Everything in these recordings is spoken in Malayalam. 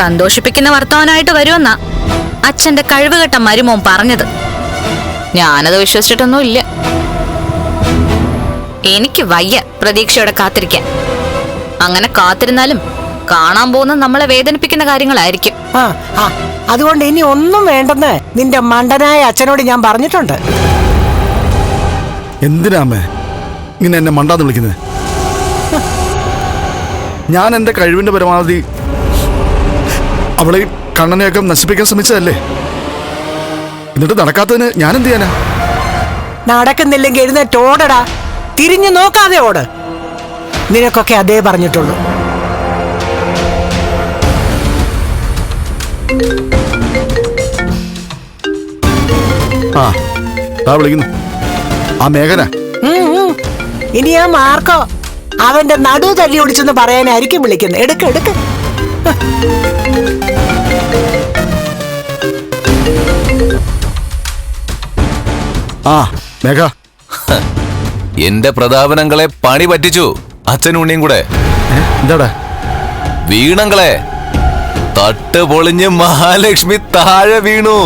സന്തോഷിപ്പിക്കുന്ന വർത്തമാനായിട്ട് വരുമെന്നാ അച്ഛന്റെ കഴിവുകെട്ട മരുമോൻ പറഞ്ഞത്. ഞാനത് വിശ്വസിച്ചിട്ടൊന്നും ഇല്ല എനിക്ക് വയ്യ പ്രതീക്ഷയോടെ കാത്തിരിക്കാൻ. അങ്ങനെ കാത്തിരുന്നാലും കാണാൻ പോകുന്ന നമ്മളെ വേദനിപ്പിക്കുന്ന കാര്യങ്ങളായിരിക്കും. ആ ആ അതുകൊണ്ട് ഇനി ഒന്നും വേണ്ടെന്ന് നിന്റെ മണ്ടനായ അച്ഛനോട് ഞാൻ പറഞ്ഞിട്ടുണ്ട്. എന്തിനാമേ അമ്മേ ഇങ്ങനെ എന്നെ മണ്ടാന്ന് വിളിക്കുന്നത് ഞാൻ എന്റെ കഴിവിന്റെ പരമാവധി അവളെ കണ്ണനെയൊക്കെ നശിപ്പിക്കാൻ ശ്രമിച്ചതല്ലേ? എന്നിട്ട് നടക്കാത്തതിന് ഞാൻ എന്ത് ചെയ്യാനാ? നടക്കുന്നില്ലെങ്കിൽ എഴുന്നേറ്റ് ഓടടാ. തിരിഞ്ഞു നോക്കാതെ ഓട്. നിനക്കൊക്കെ അതേ പറഞ്ഞിട്ടുള്ളൂ. ആ വിളിക്കുന്നു. ആ മേഘന. ഇനി ആ മാർക്കോ അവന്റെ നടു തല്ലി ഒടിച്ചെന്ന് പറയാനായിരിക്കും വിളിക്കുന്നത്. എടുക്ക് എടുക്ക്. ആ മേഘ. എന്റെ പ്രതാപനങ്ങളെ പണി പറ്റിച്ചു. അച്ഛനും ഉണ്ണിയും കൂടെ. എന്താടാ? വീണങ്ങളെ തട്ട് പൊളിഞ്ഞ് മഹാലക്ഷ്മി താഴെ വീണു.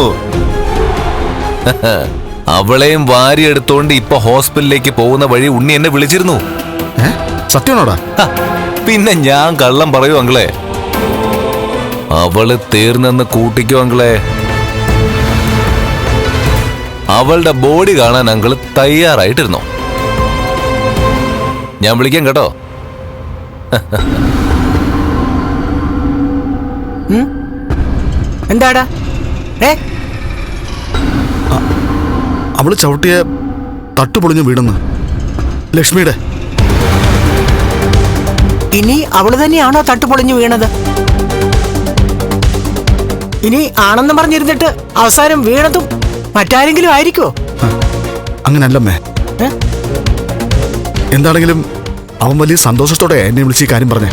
അവളെയും വാരിയെടുത്തോണ്ട് ഇപ്പൊ ഹോസ്പിറ്റലിലേക്ക് പോകുന്ന വഴി ഉണ്ണി എന്നെ വിളിച്ചിരുന്നു. സത്യമാണോടാ? പിന്നെ ഞാൻ കള്ളം പറയൂ അങ്ങളെ അവൾ തീർന്നെന്ന് കൂട്ടിക്കോ അങ്കളെ. അവളുടെ ബോഡി കാണാൻ അങ്കിൾ തയ്യാറായിട്ടിരുന്നു. ഞാൻ വിളിക്കാം കേട്ടോ. എന്താടാ? ഏ? അവൾ ചവിട്ടിയ തട്ടുപൊളിഞ്ഞു വീണെന്ന്. ലക്ഷ്മിയുടെ. ഇനി അവൾ തന്നെയാണോ തട്ടുപൊളിഞ്ഞു വീണത്? ഇനി ആണെന്ന് പറഞ്ഞിരുന്നിട്ട് അവസാനം വീണതും മറ്റാരെങ്കിലും ആയിരിക്കോ അങ്ങനല്ലേ അങ്ങനല്ലമ്മേ. എന്താണെങ്കിലും അവൻ വലിയ സന്തോഷത്തോടെ എന്നെ വിളിച്ച് ഈ കാര്യം പറഞ്ഞേ.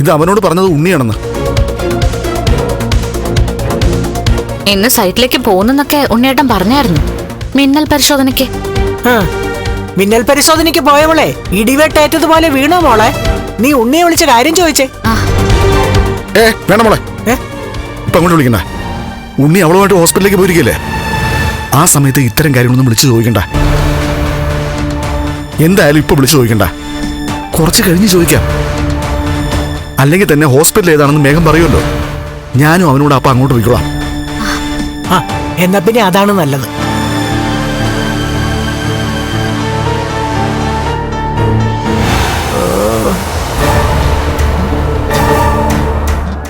ഇത് അവനോട് പറഞ്ഞത് ഉണ്ണിയാണെന്ന്. ഇന്ന് സൈറ്റിലേക്ക് പോകുന്നെന്നൊക്കെ ഉണ്ണിയേട്ടൻ പറഞ്ഞായിരുന്നു. മിന്നൽ പരിശോധനയ്ക്ക്. ആ, മിന്നൽ പരിശോധനയ്ക്ക് പോയവളെ ഇടിവെട്ടേറ്റതുപോലെ വീണോ മോളെ? നീ ഉണ്ണിയെ വിളിച്ച കാര്യം ചോദിച്ചേ. ഏ വേണ്ട മോളെ? ഇപ്പൊ അങ്ങോട്ട് വിളിക്കണ്ട. ഉണ്ണി അവളുമായിട്ട് ഹോസ്പിറ്റലിലേക്ക് പോയിരിക്കല്ലേ? ആ സമയത്ത് ഇത്തരം കാര്യങ്ങളൊന്നും വിളിച്ചു ചോദിക്കണ്ട. എന്തായാലും ഇപ്പൊ വിളിച്ചു ചോദിക്കണ്ട. കുറച്ച് കഴിഞ്ഞ് ചോദിക്കാം. അല്ലെങ്കിൽ തന്നെ ഹോസ്പിറ്റൽ ഏതാണെന്ന് മേഘം പറയുമല്ലോ. ഞാനും അവനോട് അപ്പൊ അങ്ങോട്ട് പോയിക്കോളാം. ആ എന്നാ പിന്നെ അതാണ് നല്ലത്.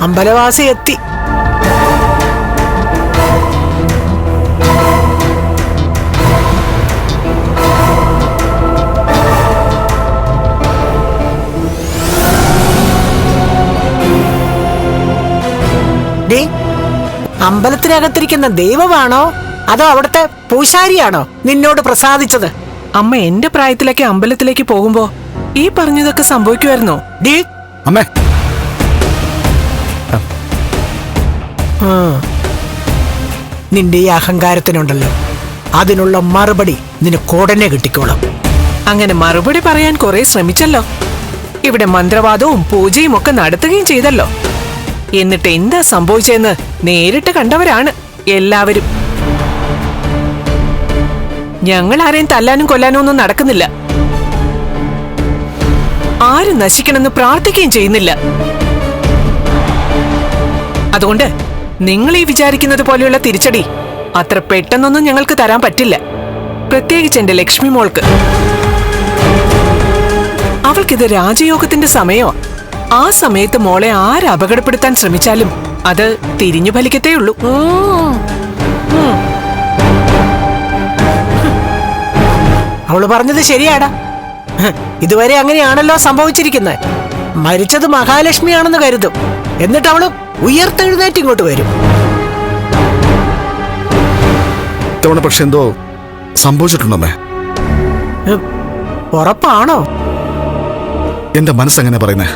അമ്പലവാസി എത്തി. അമ്പലത്തിനകത്തിരിക്കുന്ന ദൈവമാണോ? അതോ അവിടുത്തെ പൂശാരിയാണോ നിന്നോട് പ്രസാദിച്ചത്? അമ്മ എന്റെ പ്രായത്തിലൊക്കെ അമ്പലത്തിലേക്ക് പോകുമ്പോ ഈ പറഞ്ഞതൊക്കെ സംഭവിക്കുമായിരുന്നോ? ഡീ അമ്മേ നിന്റെ ഈ അഹങ്കാരത്തിനുണ്ടല്ലോ. അതിനുള്ള മറുപടി നിനക്ക് ഉടനെ കിട്ടിക്കോളാം. അങ്ങനെ മറുപടി പറയാൻ കുറെ ശ്രമിച്ചല്ലോ. ഇവിടെ മന്ത്രവാദവും പൂജയും ഒക്കെ നടത്തുകയും ചെയ്തല്ലോ. എന്നിട്ട് എന്താ സംഭവിച്ചെന്ന് നേരിട്ട് കണ്ടവരാണ് എല്ലാവരും. ഞങ്ങൾ ആരെയും തല്ലാനും കൊല്ലാനും ഒന്നും നടക്കുന്നില്ല. ആരും നശിക്കണമെന്ന് പ്രാർത്ഥിക്കുകയും ചെയ്യുന്നില്ല. അതുകൊണ്ട് നിങ്ങൾ ഈ വിചാരിക്കുന്നത് പോലെയുള്ള തിരിച്ചടി. അത്ര പെട്ടെന്നൊന്നും ഞങ്ങൾക്ക് തരാൻ പറ്റില്ല. പ്രത്യേകിച്ച് എന്റെ ലക്ഷ്മി മോൾക്ക്. അവൾക്കിത് രാജയോഗത്തിന്റെ സമയോ ആ സമയത്ത് മോളെ ആര് അപകടപ്പെടുത്താൻ ശ്രമിച്ചാലും അത് തിരിഞ്ഞു ഫലിക്കത്തേ ഉള്ളൂ അവൾ പറഞ്ഞത് ശരിയാടാ. ഇതുവരെ അങ്ങനെയാണല്ലോ സംഭവിച്ചിരിക്കുന്നത്. മരിച്ചത് മഹാലക്ഷ്മിയാണെന്ന് കരുതും. എന്നിട്ട് അവൾ ഉയർത്തെഴുന്നേറ്റ് ഇങ്ങോട്ട് വരും. ഇത്തവണ പക്ഷെ എന്തോ സംഭവിച്ചിട്ടുണ്ടമ്മേ. ഉറപ്പാണോ? എന്റെ മനസ്സെങ്ങനെ പറയുന്നേ?